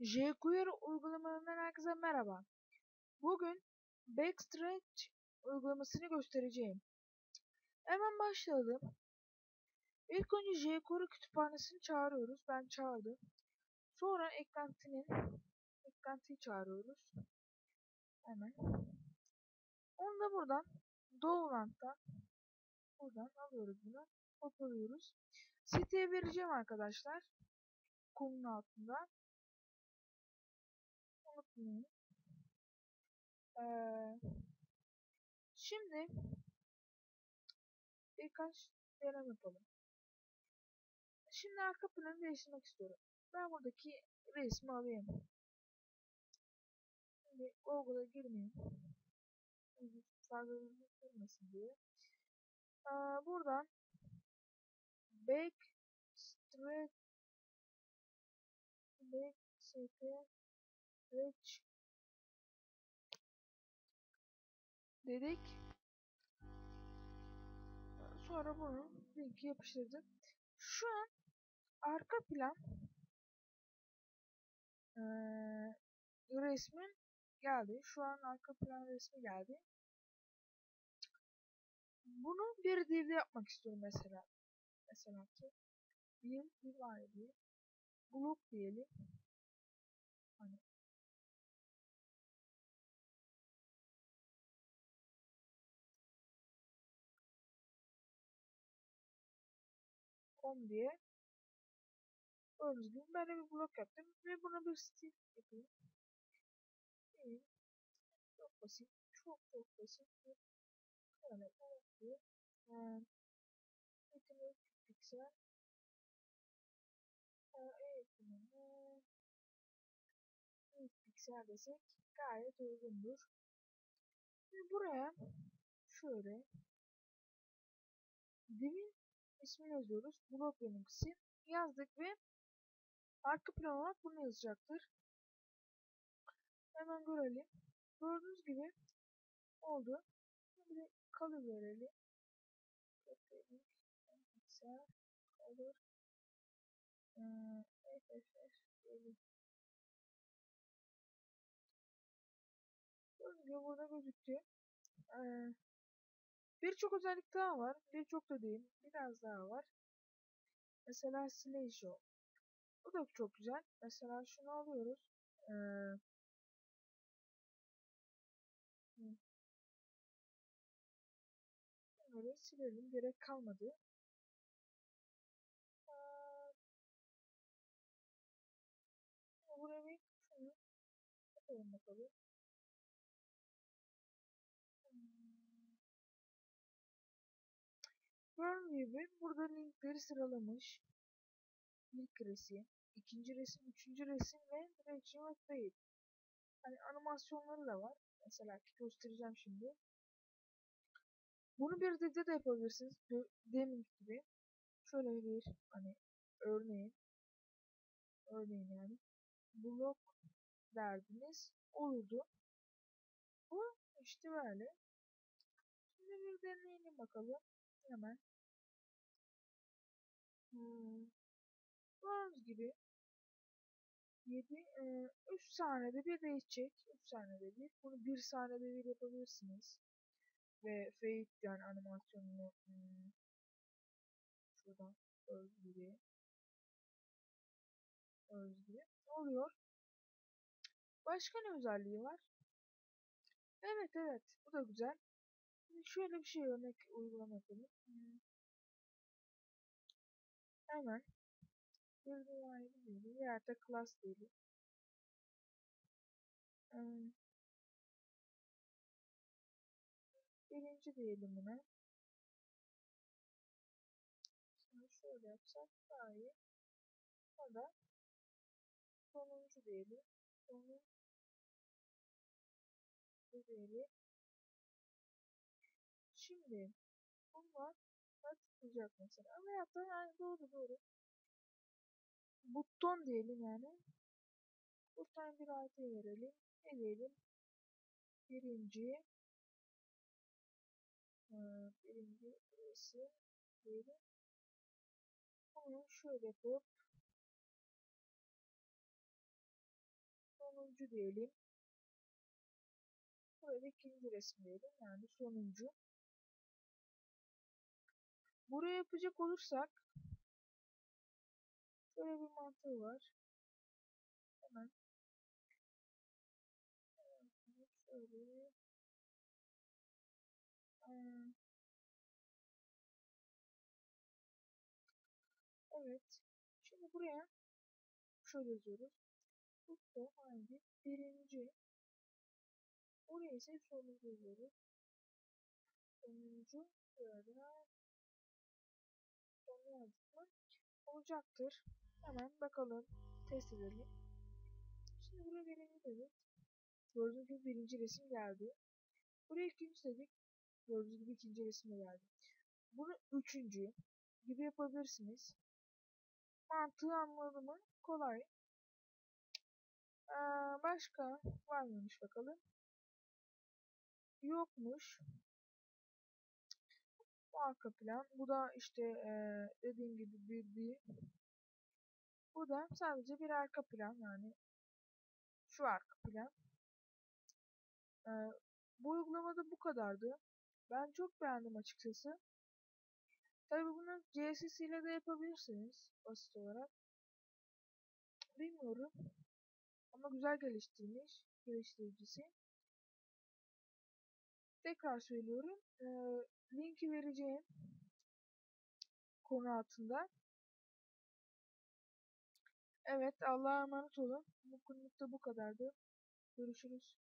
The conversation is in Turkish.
jQuery uygulamalarından herkese merhaba. Bugün Backstretch uygulamasını göstereceğim. Hemen başlayalım. İlk önce jQuery kütüphanesini çağırıyoruz. Ben çağırdım. Sonra eklentinin eklentiyi çağırıyoruz. Hemen. Onu da buradan Download'dan buradan alıyoruz bunu. Kopyalıyoruz. Siteye vereceğim arkadaşlar. Konunun altında şimdi birkaç deneme yapalım. Şimdi arka planı değiştirmek istiyorum. Ben buradaki resmi alayım. Şimdi Google'a girmeyeyim. Fazla görmesin diye. Ee, buradan back stretch back stretch dedik. Sonra bunu linki yapıştırdık. Şu an arka plan ee, resmin geldi. Şu an arka plan resmi geldi. Bunu bir divde yapmak istiyorum mesela. Mesela ki bir div diye blok diyelim. Hani com diye Gördüğünüz gibi ben de bir blok yaptım ve buna bir stil yapayım. İyi. Çok basit. Çok çok basit böyle blok yani, eğitimi piksel eğitimini 100 piksel desek gayet uygundur. Şimdi buraya şöyle divin ismini yazıyoruz. Blok benimkisi yazdık ve arka plan olarak bunu yazacaktır. Hemen görelim. Gördüğünüz gibi oldu. Şimdi verelim. Piksel color ee, FFF diyelim. Gördüğünüz gibi burada gözüktü. Ee, Birçok özellik daha var. Birçok da değil. Biraz daha var. Mesela Slideshow. Bu da çok güzel. Mesela şunu alıyoruz. Ee, bunları silelim. Gerek kalmadı. Buraya bir şunu yapalım bakalım. Gördüğünüz gibi burada linkleri sıralamış. İlk resim, ikinci resim, üçüncü resim ve direction ve fade. Hani animasyonları da var. Mesela göstereceğim şimdi. Bunu bir dilde de yapabilirsiniz. Demin gibi. Şöyle bir hani örneğin örneğin yani blok derdiniz olurdu. Bu işte böyle. Şimdi bir deneyelim bakalım. Hemen. Hmm. Gördüğünüz gibi 7 e, 3 saniyede bir değişecek. 3 saniyede bir. Bunu 1 saniyede bir yapabilirsiniz. Ve fade yani animasyonunu hmm, şuradan gördüğünüz gibi ne oluyor? Başka ne özelliği var? Evet evet bu da güzel. Şöyle bir şey örnek uygulama yapalım. Hmm. Hemen bir numarayı diyelim. Da class diyelim. Hmm. Birinci diyelim buna. Şimdi şöyle yapsak daha iyi. O da sonuncu diyelim. Sonuncu diyelim. Şimdi bunlar tıklayacak mesela. Ama hatta yani doğru doğru. Buton diyelim yani. Buton bir artı verelim. Ne diyelim? Birinci birinci burası diyelim. Bunu şöyle yapıp üçüncü diyelim. Da ikinci resim diyelim. Yani sonuncu. Buraya yapacak olursak şöyle bir mantığı var. Hemen şöyle Ee, Evet. Şimdi buraya şöyle yazıyoruz. Tuttu hangi birinci Buraya ise sonuncu yazıyoruz. Sonuncu böyle mı? Olacaktır. Hemen bakalım. Test edelim. Şimdi buraya birinci dedik. Gördüğünüz gibi birinci resim geldi. Buraya ikinci dedik. Gördüğünüz gibi ikinci resim geldi. Bunu üçüncü gibi yapabilirsiniz. Mantığı anladı mı? Kolay. Ee, başka var mıymış bakalım. Yokmuş. Arka plan. Bu da işte ee, dediğim gibi bir bir. Bu da sadece bir arka plan yani şu arka plan. Ee, bu uygulamada bu kadardı. Ben çok beğendim açıkçası. Tabi bunu CSS ile de yapabilirsiniz basit olarak. Bilmiyorum. Ama güzel geliştirmiş geliştiricisi. Tekrar söylüyorum. E, linki vereceğim konu altında. Evet Allah'a emanet olun. Bu konulukta bu kadardı. Görüşürüz.